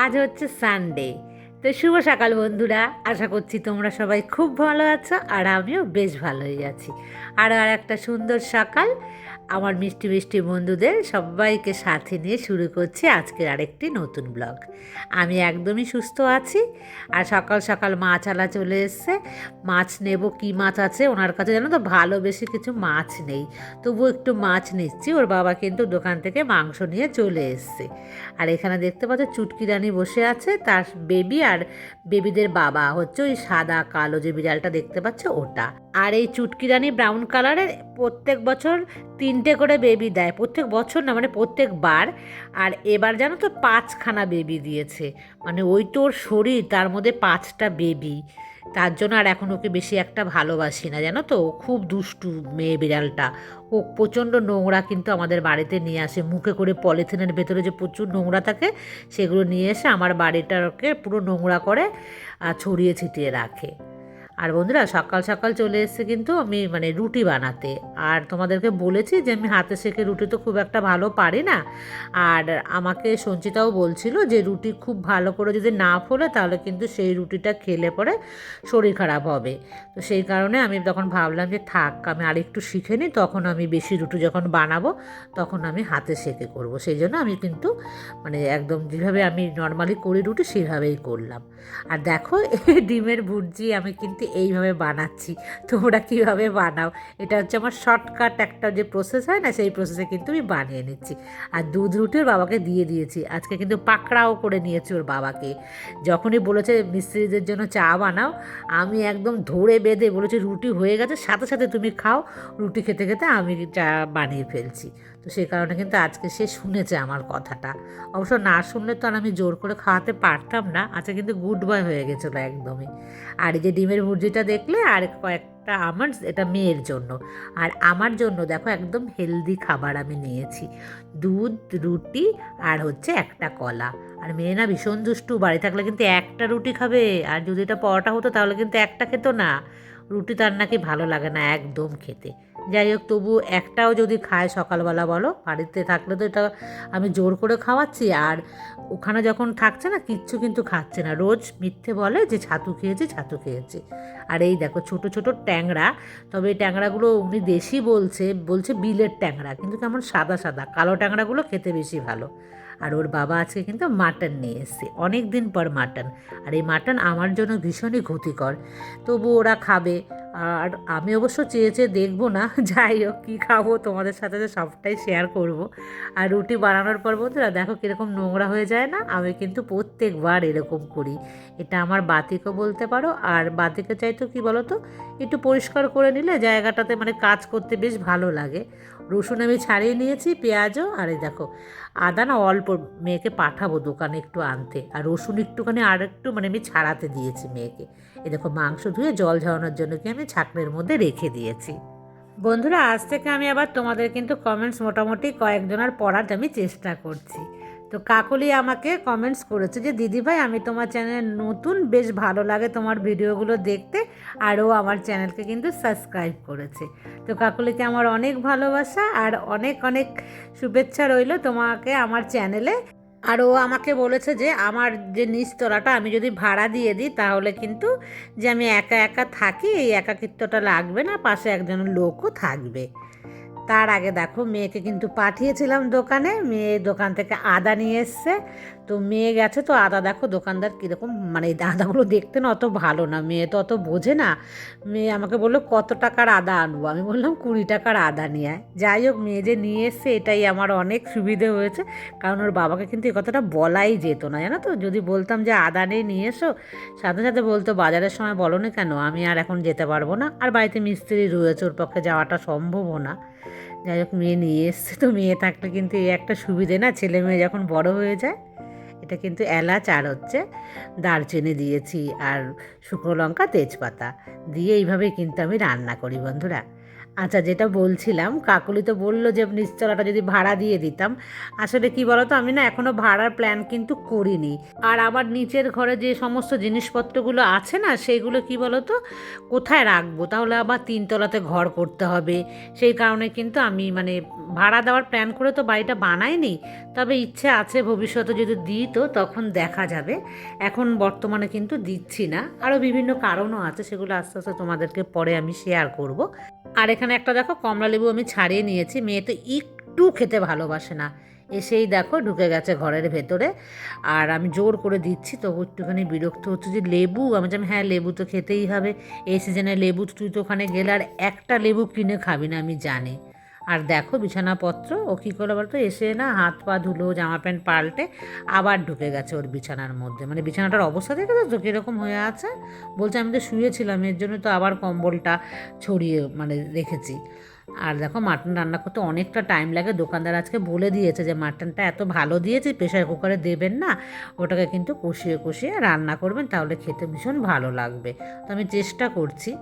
আজ হচ্ছে সানডে তো শুভ সকাল বন্ধুরা, আশা করছি তোমরা সবাই খুব ভালো আছো আর আমিও বেশ ভালোই আছি। আর আর একটা সুন্দর সকাল। আমার মিষ্টি মিষ্টি বন্ধুদের সবাইকে সাথে নিয়ে শুরু করছি আজকের আরেকটি নতুন ব্লগ। আমি একদমই সুস্থ আছি আর সকাল সকাল মাছ আলা চলে এসছে। মাছ নেব, কি মাছ আছে ওনার কাছে জানো তো? ভালো বেশি কিছু মাছ নেই। তবু একটু মাছ নিচ্ছি, ওর বাবা কিন্তু দোকান থেকে মাংস নিয়ে চলে এসছে। আর এখানে দেখতে পাচ্ছ চুটকি রানী বসে আছে, তার বেবি আর বেবিদের বাবা হচ্ছে ওই সাদা কালো যে বিড়ালটা দেখতে পাচ্ছ ওটা। আর এই চুটকি রানি ব্রাউন কালারের প্রত্যেক বছর তিনটে করে বেবি দেয়। প্রত্যেক বছর না মানে প্রত্যেকবার আর এবার জানো তো পাঁচখানা বেবি দিয়েছে। মানে ওই তোর শরীর, তার মধ্যে পাঁচটা বেবি তার জন্য আর এখন ওকে বেশি একটা ভালোবাসি না, জানো তো? খুব দুষ্টু মেয়ে বিড়ালটা। ও প্রচণ্ড নোংরা কিন্তু আমাদের বাড়িতে নিয়ে আসে। মুখে করে পলিথিনের ভেতরে যে প্রচুর নোংরা থাকে, সেগুলো নিয়ে এসে আমার বাড়িটাকে পুরো নোংরা করে ছড়িয়ে ছিটিয়ে রাখে। আর বন্ধুরা, সকাল সকাল চলে এসেছে কিন্তু আমি মানে রুটি বানাতে। আর তোমাদেরকে বলেছি যে আমি হাতে শেখে রুটি তো খুব একটা ভালো পারি না। আর আমাকে সঞ্চিতাও বলছিল যে রুটি খুব ভালো করে যদি না ফোলে তাহলে কিন্তু সেই রুটিটা খেলে পরে শরীর খারাপ হবে। তো সেই কারণে আমি তখন ভাবলাম যে থাক, আমি আরেকটু শিখে নিই, তখন আমি বেশি রুটি যখন বানাবো তখন আমি হাতে সেকে করব। সেই জন্য আমি কিন্তু মানে একদম যেভাবে আমি নর্মালি করি রুটি সেভাবেই করলাম। আর দেখো, ডিমের ভুর্জি আমি কিন্তু এইভাবে বানাচ্ছি। তোমরা কীভাবে বানাও? এটা হচ্ছে আমার শর্টকাট একটা যে প্রসেস হয় না, সেই প্রসেসে কিন্তু আমি বানিয়ে নিচ্ছি। আর দুধ রুটি ওর বাবাকে দিয়ে দিয়েছি। আজকে কিন্তু পাকড়াও করে নিয়েছি ওর বাবাকে। যখনই বলেছে, মিস্ত্রিদের জন্য চা বানাও, আমি একদম ধরে বেঁধে বলেছি, রুটি হয়ে গেছে, সাথে সাথে তুমি খাও। রুটি খেতে খেতে আমি চা বানিয়ে ফেলছি। তো সেই কারণে কিন্তু আজকে সে শুনেছে আমার কথাটা। অবশ্য না শুনলে তো আর আমি জোর করে খাওয়াতে পারতাম না। আজকে কিন্তু গুড বয় হয়ে গেছিল একদমই। আর এই যে ডিমের ভুর্জিটা দেখলে আর কয়েকটা আমার এটা মেয়ের জন্য। আর আমার জন্য দেখো একদম হেলদি খাবার আমি নিয়েছি। দুধ, রুটি আর হচ্ছে একটা কলা। আর মেয়ে না ভীষণ দুষ্টু, বাড়ি থাকলে কিন্তু একটা রুটি খাবে। আর যদি এটা পরোটা হতো তাহলে কিন্তু একটা খেতো না। রুটি তার নাকি ভালো লাগে না একদম খেতে। যাই হোক তবু একটাও যদি খায় সকালবেলা বলো, বাড়িতে থাকলে তো এটা আমি জোর করে খাওয়াচ্ছি, আর ওখানে যখন থাকছে না, কিচ্ছু কিন্তু খাচ্ছে না। রোজ মিথ্যে বলে যে ছাতু খেয়েছি ছাতু খেয়েছি। আর এই দেখো, ছোট ছোট ট্যাংরা, তবে এই ট্যাংরাগুলো উনি দেশি বলছে বলছে বিলের ট্যাংরা, কিন্তু কেমন সাদা সাদা। কালো ট্যাংরাগুলো খেতে বেশি ভালো। আর ওর বাবা আজকে কিন্তু মাটন নিয়ে এসছে। অনেক দিন পর মাটন। আর এই মাটন আমার জন্য ভীষণই ক্ষতিকর। তবু ওরা খাবে। আর আমি অবশ্য চেয়ে চেয়ে দেখব না। যাই হোক, কী খাব? তোমাদের সাথে তো সবটাই শেয়ার করব। আর রুটি বানানোর পর বন্ধুরা, দেখো কীরকম নোংরা হয়ে যায় না? আমি কিন্তু প্রত্যেকবার এরকম করি। এটা আমার বাতিকও বলতে পারো। আর বাতিকে চাইতো কি বলো তো একটু পরিষ্কার করে নিলে জায়গাটাতে মানে কাজ করতে বেশ ভালো লাগে। রসুন আমি ছাড়িয়ে নিয়েছি, পেঁয়াজও, আর এই দেখো, আদা না অল্প মেয়েকে পাঠাবো দোকানে একটু আনতে। আর রসুন একটুখানি আর একটু মানে আমি ছাড়াতে দিয়েছি মেয়েকে। এ দেখো, মাংস ধুয়ে জল ঝরানোর জন্য কি আমি ছাকনের মধ্যে রেখে দিয়েছি। বন্ধুরা, আজ থেকে আমি আবার তোমাদের কিন্তু কমেন্টস মোটামুটি কয়েকজনের পড়ার আমি চেষ্টা করছি। তো কাকলি আমাকে কমেন্টস করেছে যে দিদিভাই আমি তোমার চ্যানেল নতুন, বেশ ভালো লাগে তোমার ভিডিওগুলো দেখতে আরও আমার চ্যানেলকে কিন্তু সাবস্ক্রাইব করেছে। তো কাকলিকে আমার অনেক ভালোবাসা আর অনেক অনেক শুভেচ্ছা রইল তোমাকে আমার চ্যানেলে আর ও আমাকে বলেছে যে, আমার যে নিচতলাটা, আমি যদি ভাড়া দিয়ে দিই, তাহলে কিন্তু যে আমি একা একা থাকি, এই একাকিত্বটা লাগবে না, পাশে একজন লোকও থাকবে। তার আগে দেখো, মেয়েকে কিন্তু পাঠিয়েছিলাম দোকানে। মেয়ে দোকান থেকে আদা নিয়ে এসছে। তো মেয়ে গেছে, তো আদা দেখো দোকানদার কীরকম মানে এই আদাগুলো দেখতে না অত ভালো না, মেয়ে তো অত বোঝে না। মেয়ে আমাকে বলল, কত টাকার আদা আনব? আমি বললাম, কুড়ি টাকার আদা নিয়ে আয়। যাই হোক, মেয়ে যে নিয়ে এসছে, এটাই আমার অনেক সুবিধে হয়েছে। কারণ ওর বাবাকে কিন্তু এই কথাটা বলাই যেত না, জানো তো? যদি বলতাম যে আদা নিয়ে নিয়ে এসো, সাথে সাথে বলতো, বাজারের সময় বলো না কেন? আমি আর এখন যেতে পারব না। আর বাড়িতে মিস্ত্রি রয়েছে, ওর পক্ষে যাওয়াটা সম্ভবও না। যাই হোক মেয়ে নিয়ে এসছে তো, মেয়ে থাকলে কিন্তু এই একটা সুবিধে না, ছেলে মেয়ে যখন বড় হয়ে যায়, এটা কিন্তু এলাচ আর হচ্ছে দারচিনি দিয়েছি আর শুকনো লঙ্কা, তেজপাতা দিয়ে এইভাবেই কিন্তু আমি রান্না করি বন্ধুরা। আচ্ছা যেটা বলছিলাম, কাকুলি তো বলল যে, নিশ্চলাটা যদি ভাড়া দিয়ে দিতাম। আসলে কি বলতো, আমি না এখনও ভাড়ার প্ল্যান কিন্তু করিনি। আর আমার নিচের ঘরে যে সমস্ত জিনিসপত্রগুলো আছে না, সেগুলো কি বলতো, কোথায় রাখব? তাহলে আবার তিনতলাতে ঘর করতে হবে। সেই কারণে কিন্তু আমি মানে ভাড়া দেওয়ার প্ল্যান করে তো বাড়িটা বানাইনি। তবে ইচ্ছে আছে ভবিষ্যতে যদি দিই তো, তখন দেখা যাবে। এখন বর্তমানে কিন্তু দিচ্ছি না। আরও বিভিন্ন কারণও আছে, সেগুলো আস্তে আস্তে তোমাদেরকে পরে আমি শেয়ার করব। আর এখানে একটা দেখো, কমলা লেবু আমি ছাড়িয়ে নিয়েছি। মেয়ে তো একটু খেতে ভালোবাসে না। এসেই দেখো, ঢুকে গেছে ঘরের ভেতরে। আর আমি জোর করে দিচ্ছি, তবু একটুখানি বিরক্ত হচ্ছে যে লেবু, আমি যেমন হ্যাঁ লেবু তো খেতেই হবে। এই সিজনে লেবু, তুই তো ওখানে গেলে আর একটা লেবু কিনে খাবি না, আমি জানি। আর দেখো বিছানাপত্র, ও কী করল বলতো? এসে না হাত পা ধুলো, জামা প্যান্ট পাল্টে আবার ঢুকে গেছে ওর বিছানার মধ্যে। মানে বিছানাটার অবস্থা দেখে তো কীরকম হয়ে আছে। বলছে আমি তো শুয়েছিলাম, এর জন্য তো আবার কম্বলটা ছড়িয়ে মানে রেখেছি। আর দেখো মাটন রান্না করতে অনেকটা টাইম লাগে। দোকানদার আজকে বলে দিয়েছে যে, মাটনটা এত ভালো দিয়েছে প্রেশার কুকারে দেবেন না। ওটাকে কিন্তু কষিয়ে কষিয়ে রান্না করবেন, তাহলে খেতে ভীষণ ভালো লাগবে। তো আমি চেষ্টা করছি।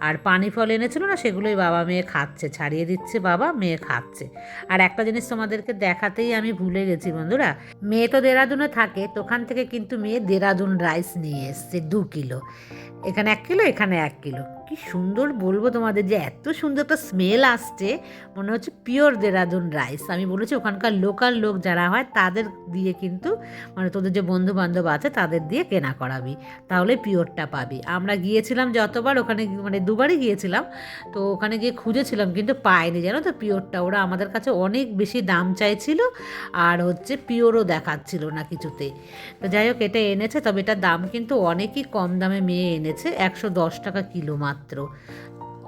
আর পানি ফল এনেছিল না, সেগুলোই বাবা মেয়ে খাচ্ছে, ছাড়িয়ে দিচ্ছে বাবা, মেয়ে খাচ্ছে। আর একটা জিনিস তোমাদেরকে দেখাতেই আমি ভুলে গেছি বন্ধুরা, মেয়ে তো দেরাদুনে থাকে, তো ওখান থেকে কিন্তু মেয়ে দেরাদুন রাইস নিয়ে এসছে দু কিলো। এখানে এক কিলো, এখানে এক কিলো। কি সুন্দর বলব তোমাদের যে এত সুন্দর একটা স্মেল আসছে। মনে হচ্ছে পিওর দেরাদুন রাইস আমি বলেছি ওখানকার লোকাল লোক যারা হয়, তাদের দিয়ে কিন্তু মানে তোদের যে বন্ধু বান্ধব আছে, তাদের দিয়ে কেনা করাবি। তাহলে পিওরটা পাবি। আমরা গিয়েছিলাম যতবার, ওখানে মানে দুবারই গিয়েছিলাম। তো ওখানে গিয়ে খুঁজেছিলাম, কিন্তু পাইনি। জানো তো পিওরটা ওরা আমাদের কাছে অনেক বেশি দাম চাইছিল, আর হচ্ছে পিওরও দেখাচ্ছিল না কিছুতে। তো যাই হোক, এটা এনেছে, তবে এটার দাম কিন্তু অনেকই কম দামে মেয়ে এনেছে। একশো দশ টাকা কিলো মাত্র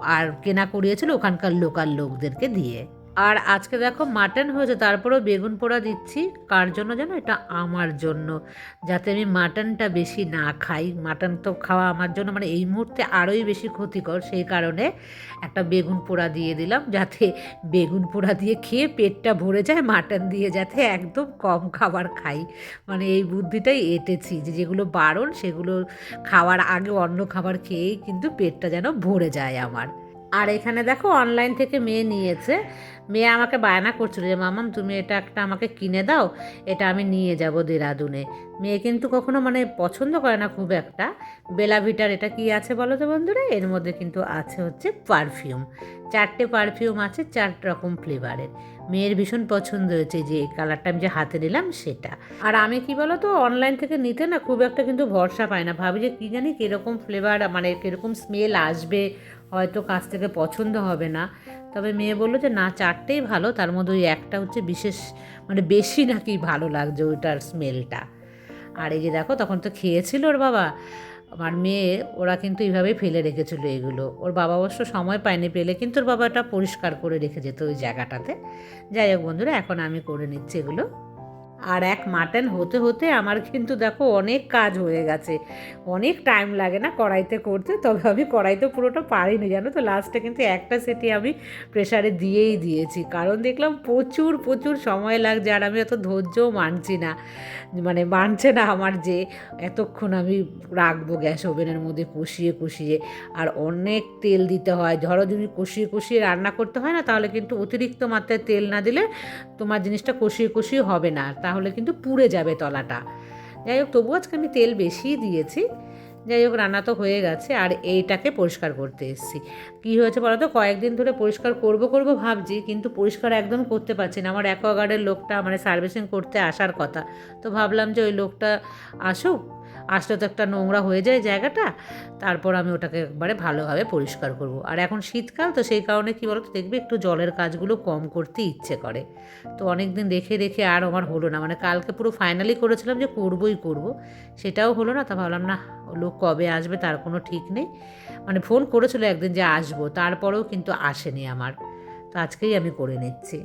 আর কেনা করিয়েছিল ওখানকার লোকাল লোকদেরকে দিয়ে। আর আজকে দেখো মাটন হয়েছে, তারপরেও বেগুন পোড়া দিচ্ছি। কার জন্য জানো? এটা আমার জন্য। যাতে আমি মাটনটা বেশি না খাই। মাটন তো খাওয়া আমার জন্য মানে এই মুহূর্তে আরোই বেশি ক্ষতিকর। সেই কারণে একটা বেগুন পোড়া দিয়ে দিলাম, যাতে বেগুন পোড়া দিয়ে খেয়ে পেটটা ভরে যায়, মাটন দিয়ে যাতে একদম কম খাবার খাই। মানে এই বুদ্ধিটাই এঁটেছি যে যেগুলো বারণ, সেগুলো খাওয়ার আগে অন্য খাবার খেয়েই কিন্তু পেটটা যেন ভরে যায় আমার। আর এখানে দেখো অনলাইন থেকে মেয়ে নিয়েছে। মেয়ে আমাকে বায়না করছিল যে, মামাম, তুমি এটা একটা আমাকে কিনে দাও, এটা আমি নিয়ে যাব দেরাদুনে। মেয়ে কিন্তু কখনো মানে পছন্দ করে না খুব একটা। বেলাভিটার এটা কি আছে বলো তো বন্ধুরা? এর মধ্যে কিন্তু আছে হচ্ছে পারফিউম। চারটে পারফিউম আছে, চার রকম ফ্লেভারের। মেয়ের ভীষণ পছন্দ হয়েছে যে, এই কালারটা আমি যে হাতে নিলাম সেটা। আর আমি কি বলো তো, অনলাইন থেকে নিতে না খুব একটা কিন্তু ভরসা পাই না। ভাবি যে, কী জানি কীরকম ফ্লেভার মানে কীরকম স্মেল আসবে হয়তো কাছ থেকে পছন্দ হবে না। তবে মেয়ে বলল যে, না, চারটেই ভালো। তার মধ্যে ওই একটা হচ্ছে বিশেষ মানে বেশি নাকি ভালো লাগছে ওইটার স্মেলটা। আর এই যে দেখো, তখন তো খেয়েছিল ওর বাবা। আমার মেয়ে, ওরা কিন্তু এইভাবেই ফেলে রেখেছিল এগুলো। ওর বাবা অবশ্য সময় পায়নি পেলে, কিন্তু ওর বাবাটা পরিষ্কার করে রেখে যেত ওই জায়গাটাতে। যাই হোক বন্ধুরা, এখন আমি করে নিচ্ছি এগুলো। আর এক মাটন হতে হতে আমার কিন্তু দেখো অনেক কাজ হয়ে গেছে। অনেক টাইম লাগে না কড়াইতে করতে, তবে আমি কড়াইতে পুরোটা পারিনি, জানো তো? লাস্টে কিন্তু একটা সেটি আমি প্রেশারে দিয়েই দিয়েছি। কারণ দেখলাম প্রচুর প্রচুর সময় লাগছে আর আমি অত ধৈর্যও মানছি না। মানে মানছে না আমার যে এতক্ষণ আমি রাখব গ্যাস ওভেনের মধ্যে কষিয়ে কষিয়ে। আর অনেক তেল দিতে হয়। ধরো যদি কষিয়ে কষিয়ে রান্না করতে হয় না, তাহলে কিন্তু অতিরিক্ত মাত্রায় তেল না দিলে তোমার জিনিসটা কষিয়ে কষিয়ে হবে না। তাহলে কিন্তু পুড়ে যাবে তলাটা। যাই হোক তবু আজকে আমি তেল বেশি দিয়েছি। যাই হোক, রান্না তো হয়ে গেছে আর এইটাকে পরিষ্কার করতে এসেছি। কী হয়েছে বলো তো? কয়েকদিন ধরে পরিষ্কার করব করব ভাবছি, কিন্তু পরিষ্কার একদম করতে পারছি না। আমার অ্যাকোয়াগার্ডের লোকটা মানে সার্ভিসিং করতে আসার কথা। তো ভাবলাম যে ওই লোকটা আসুক, আসলে তো একটা নোংরা হয়ে যায় জায়গাটা, তারপর আমি ওটাকে একবারে ভালোভাবে পরিষ্কার করব। আর এখন শীতকাল, তো সেই কারণে কী বলতো দেখবে একটু জলের কাজগুলো কম করতে ইচ্ছে করে। তো অনেক দিন দেখে দেখে আর আমার হলো না। মানে কালকে পুরো ফাইনালি করেছিলাম যে করবই করব। সেটাও হলো না, তা ভাবলাম না লোক কবে আসবে তার কোনো ঠিক নেই। মানে ফোন করেছিল একদিন যে আসব, তারপরেও কিন্তু আসেনি আমার। তো আজকেই আমি করে নিচ্ছি।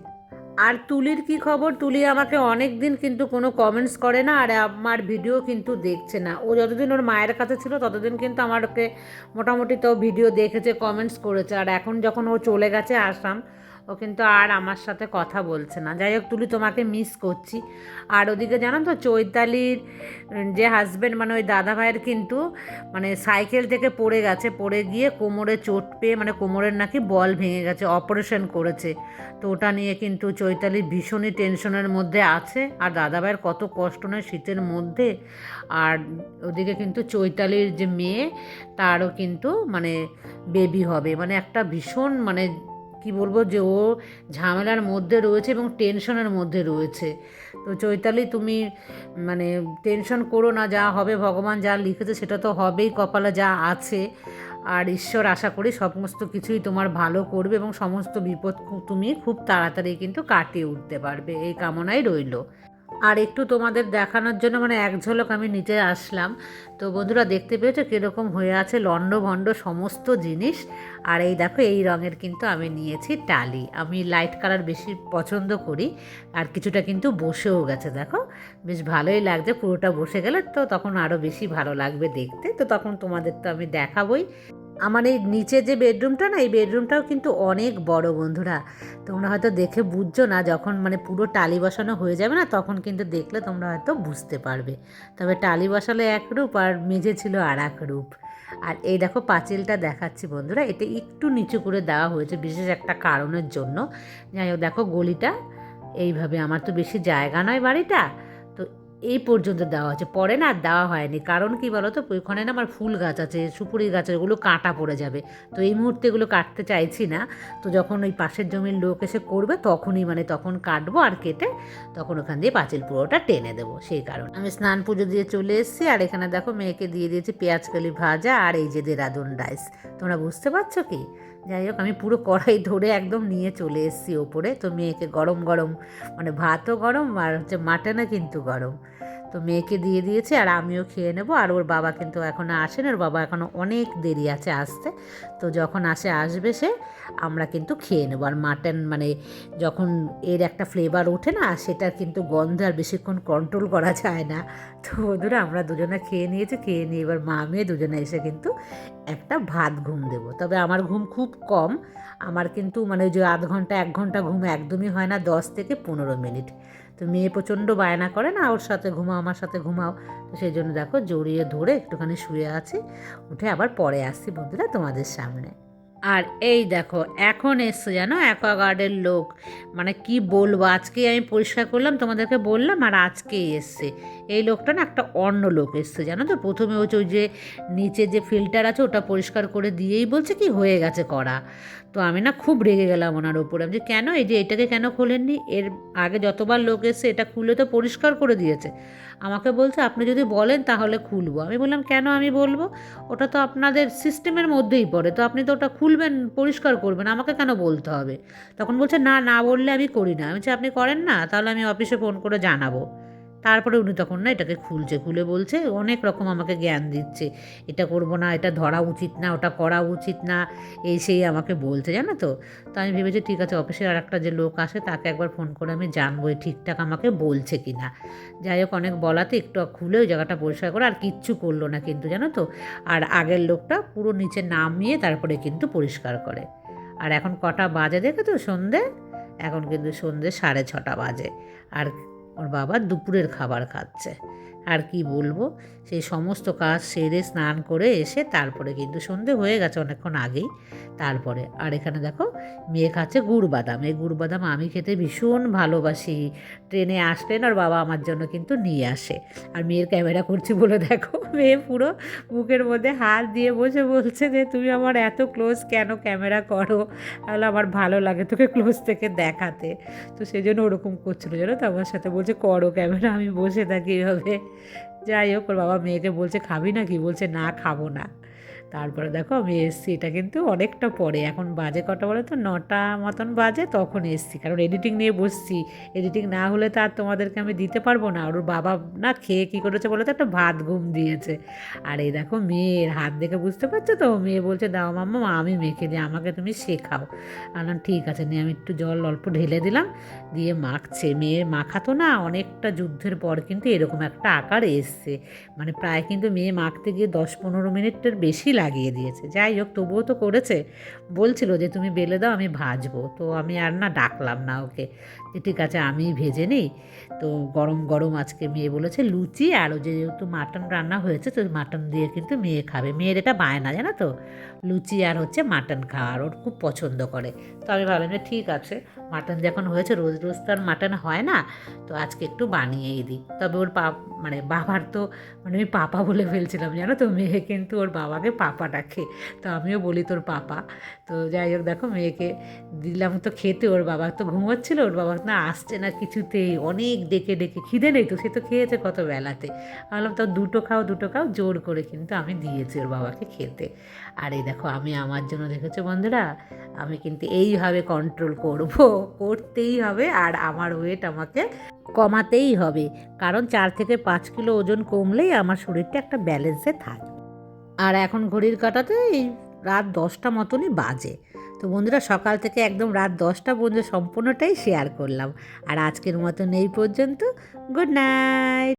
আর তুলির কি খবর? তুলি আমাকে অনেক দিন কিন্তু কোনো কমেন্টস করে না, আর আমার ভিডিও কিন্তু দেখছে না। ও যতদিন ওর মায়ের কাছে ছিল, ততদিন কিন্তু আমারকে মোটামুটি তো ভিডিও দেখেছে কমেন্টস করেছে। আর এখন যখন ও চলে গেছে আসাম ও কিন্তু আর আমার সাথে কথা বলছে না। যাই হোক তুলি তোমাকে মিস করছি। আর ওদিকে জানো তো, চৈতালির যে হাজব্যান্ড মানে ওই দাদা ভাইয়ের কিন্তু মানে সাইকেল থেকে পড়ে গেছে। পড়ে গিয়ে কোমরে চোট পেয়ে মানে কোমরের নাকি বল ভেঙে গেছে অপারেশন করেছে। তো ওটা নিয়ে কিন্তু চৈতালি ভীষণই টেনশনের মধ্যে আছে। আর দাদা ভাইয়ের কত কষ্ট নয় শীতের মধ্যে। আর ওদিকে কিন্তু চৈতালির যে মেয়ে, তারও কিন্তু মানে বেবি হবে। মানে একটা ভীষণ মানে কি বলব, যে ও ঝামেলার মধ্যে রয়েছে এবং টেনশনের মধ্যে রয়েছে। তো চৈতালি, তুমি মানে টেনশন করো না, যা হবে, ভগবান যা লিখেছে সেটা তো হবেই, কপালে যা আছে। আর ঈশ্বর আশা করি সমস্ত কিছুই তোমার ভালো করবে এবং সমস্ত বিপদ তুমি খুব তাড়াতাড়ি কিন্তু কাটিয়ে উঠতে পারবে। এই কামনাই রইল। আর একটু তোমাদের দেখানোর জন্য মানে এক ঝলক আমি নিচে আসলাম। তো বন্ধুরা, দেখতে পেয়েছ কীরকম হয়ে আছে লন্ড ভণ্ড সমস্ত জিনিস? আর এই দেখো, এই রঙের কিন্তু আমি নিয়েছি টালি। আমি লাইট কালার বেশি পছন্দ করি, আর কিছুটা কিন্তু বসেও গেছে, দেখো। বেশ ভালোই লাগছে, পুরোটা বসে গেলে তো তখন আরও বেশি ভালো লাগবে দেখতে। তো তখন তোমাদের তো আমি দেখাবই। আমার এই নিচে যে বেডরুমটা না, এই বেডরুমটাও কিন্তু অনেক বড় বন্ধুরা। তোমরা হয়তো দেখে বুঝছ না, যখন মানে পুরো টালি বসানো হয়ে যাবে না, তখন কিন্তু দেখলে তোমরা হয়তো বুঝতে পারবে। তবে টালি বসালে এক রূপ আর মেঝে ছিল আর এক রূপ। আর এই দেখো পাঁচিলটা দেখাচ্ছি বন্ধুরা, এটা একটু নিচু করে দেওয়া হয়েছে, বিশেষ একটা কারণের জন্য। যাই হোক, দেখো গলিটা, এইভাবে। আমার তো বেশি জায়গা নয় বাড়িটা এই পর্যন্ত দেওয়া আছে। পরে না আর দেওয়া হয়নি। কারণ কি বলো তো ওইখানে না আমার ফুল গাছ আছে, সুপুরি গাছ আছে, ওগুলো কাটা পড়ে যাবে। তো এই মুহূর্তে এগুলো কাটতে চাইছি না। তো যখন ওই পাশের জমির লোক এসে করবে, তখনই মানে তখন কাটবো আর কেটে তখন ওখান দিয়ে পাঁচিল পুরোটা টেনে দেবো, সেই কারণে। আমি স্নান পুজো দিয়ে চলে এসেছি আর এখানে দেখো মেয়েকে দিয়ে দিয়েছি পেঁয়াজ কালি ভাজা আর এই যে দেরাদুন রাইস। তোমরা বুঝতে পারছ কি? যাই হোক, আমি পুরো কড়াই ধরে একদম নিয়ে চলে এসেছি ওপরে। তো মেয়েকে গরম গরম মানে ভাতও গরম আর হচ্ছে মাটনও কিন্তু গরম। তো মেয়েকে দিয়ে দিয়েছে আর আমিও খেয়ে নেব। আর ওর বাবা কিন্তু এখনও আসেন, ওর বাবা এখনও অনেক দেরি আছে আসতে। তো যখন আসে, আসবে সে, আমরা কিন্তু খেয়ে নেব। আর মাটন মানে যখন এর একটা ফ্লেভার ওঠে না সেটা কিন্তু গন্ধ আর বেশিক্ষণ কন্ট্রোল করা যায় না। তো বন্ধুরা, আমরা দুজনে খেয়ে নিয়েছি, খেয়ে নিয়ে এবার মা মেয়ে দুজনে এসে কিন্তু একটা ভাত ঘুম দেবো। তবে আমার ঘুম খুব কম। আমার কিন্তু মানে যে আধ ঘণ্টা, এক ঘণ্টা ঘুম একদমই হয় না, দশ থেকে পনেরো মিনিট। তো মেয়ে প্রচণ্ড বায়না করে, না, ওর সাথে ঘুমাও, আমার সাথে ঘুমাও। তো সেই জন্য দেখো জড়িয়ে ধরে একটুখানি শুয়ে আছি। উঠে আবার পরে আসছি বন্ধুরা তোমাদের সামনে। আর এই দেখো, এখন এসছে জানো অ্যাকোয়াগার্ডের লোক। মানে কি বলব, আজকেই আমি পরিষ্কার করলাম, তোমাদেরকে বললাম, আর আজকেই এসছে। এই লোকটা না একটা অন্য লোক এসছে, জানো তো? প্রথমে হচ্ছে ওই যে নিচে যে ফিল্টার আছে, ওটা পরিষ্কার করে দিয়েই বলছে কি হয়ে গেছে করা। তো আমি না খুব রেগে গেলাম ওনার ওপরে আমি যে, কেন? এই যে এটাকে কেন খোলেননি? এর আগে যতবার লোক এসে এটা খুলে তো পরিষ্কার করে দিয়েছে। আমাকে বলছে, আপনি যদি বলেন তাহলে খুলবো। আমি বললাম, কেন আমি বলব? ওটা তো আপনাদের সিস্টেমের মধ্যেই পড়ে। তো আপনি তো ওটা খুলবেন, পরিষ্কার করবেন, আমাকে কেন বলতে হবে? তখন বলছে, না না বললে আমি করি না। আমি বলছি, আপনি করেন না, তাহলে আমি অফিসে ফোন করে জানাব। তারপরে উনি তখন না এটাকে খুলছে, খুলে বলছে, অনেক রকম আমাকে জ্ঞান দিচ্ছে। এটা করব না, এটা ধরা উচিত না, ওটা করা উচিত না। এই সেই আমাকে বলছে, জানো তো? তো আমি ভেবেছি, ঠিক আছে, অফিসের আর একটা যে লোক আসে, তাকে একবার ফোন করে আমি জানব ঠিকঠাক আমাকে বলছে কি না। যাই হোক, অনেক বলাতে একটু খুলে ওই জায়গাটা পরিষ্কার করে আর কিচ্ছু করল না কিন্তু, জানো তো? আর আগের লোকটা পুরো নিচে নামিয়ে তারপরে কিন্তু পরিষ্কার করে। আর এখন কটা বাজে দেখে তো সন্ধে? এখন কিন্তু সন্ধে সাড়ে ছটা বাজে। আর ওর বাবা দুপুরের খাবার খাচ্ছে। আর কি বলব? সেই সমস্ত কাজ সেরে স্নান করে এসে তারপরে কিন্তু সন্ধে হয়ে গেছে অনেকক্ষণ আগেই। তারপরে আর এখানে দেখো, মেয়ে খাচ্ছে গুড় বাদাম। এই গুড় বাদাম আমি খেতে ভীষণ ভালোবাসি। ট্রেনে আসলেন আর বাবা আমার জন্য কিন্তু নিয়ে আসে। আর মেয়ের ক্যামেরা করছি বলে দেখো, মেয়ে পুরো বুকের মধ্যে হাত দিয়ে বসে বলছে যে, তুমি আমার এত ক্লোজ কেন ক্যামেরা করো? তাহলে আমার ভালো লাগে তোকে ক্লোজ থেকে দেখাতে। তো সেই জন্য ওরকম করছিল। জানো তো আমার সাথে বলছে, করো ক্যামেরা। আমি বসে থাকি এভাবে। যাই হোক ওর বাবা মেয়েকে বলছে খাবি না কি বলছে না খাব না। তারপরে দেখো আমি এসছি, এটা কিন্তু অনেকটা পরে। এখন বাজে কটা বলে তো? নটা মতন বাজে, তখন এসছি। কারণ এডিটিং নিয়ে বসছি। এডিটিং না হলে তো আর তোমাদেরকে আমি দিতে পারব না। ওর বাবা না খেয়ে কী করেছে বলে তো? একটা ভাত ঘুম দিয়েছে। আর এই দেখো মেয়ের হাত দেখে বুঝতে পারছ তো? মেয়ে বলছে, দাও মাম্মা আমি মেখে দিই, আমাকে তুমি শেখাও। আনলাম ঠিক আছে। নিয়ে আমি একটু জল অল্প ঢেলে দিলাম, দিয়ে মাখছে। মেয়ের মাখাতো না, অনেকটা যুদ্ধের পর কিন্তু এরকম একটা আকার এসছে। মানে প্রায় কিন্তু মেয়ে মাখতে গিয়ে দশ পনেরো মিনিটের বেশি লাগিয়ে দিয়েছে। যাই হোক, তবুও তো করেছে। বলছিল যে, তুমি বেলে দাও, আমি ভাজবো। তো আমি আর না ডাকলাম না ওকে। ঠিক আছে আমি ভেজে নিই। তো গরম গরম আজকে মেয়ে বলেছে, লুচি আর যেহেতু মাটন রান্না হয়েছে, তো মাটন দিয়ে কিন্তু মেয়ে খাবে। মেয়ের এটা বায়না, জানো তো? লুচি আর হচ্ছে মাটন খাওয়ার ওর খুব পছন্দ করে। তো আমি ভাবলাম যে ঠিক আছে, মাটন যখন হয়েছে, রোজ রোজ তো আর মাটন হয় না, তো আজকে একটু বানিয়েই দিই। তবে ওর পা মানে বাবার তো মানে আমি পাপা বলে ফেলছিলাম, জানো তো? মেয়ে কিন্তু ওর বাবাকে পাপা ডাকে, তো আমিও বলি তোর পাপা। তো যাই হোক, দেখো মেয়েকে দিলাম তো খেতে, ওর বাবা তো ঘুমোচ্ছিল, ওর বাবা না আসছে না কিছুতেই। অনেক ডেকে ডেকে খিদে নেই তো, সে তো খেয়েছে কত বেলাতে। ভাবলাম তো দুটো খাও দুটো খাও, জোর করে। কিন্তু আমি দিয়েছি ওর বাবাকে খেতে। আর এই দেখো, আমি আমার জন্য দেখেছ বন্ধুরা, আমি কিন্তু এইভাবে কন্ট্রোল করব, করতেই হবে। আর আমার ওয়েট আমাকে কমাতেই হবে। কারণ চার থেকে পাঁচ কিলো ওজন কমলেই আমার শরীরটা একটা ব্যালেন্সে থাকে। আর এখন ঘড়ির কাটাতে এই রাত দশটা মতনই বাজে। তো বন্ধুরা, সকাল থেকে একদম রাত দশটা পর্যন্ত সম্পূর্ণটাই শেয়ার করলাম। আর আজকের মতন এই পর্যন্ত। Good night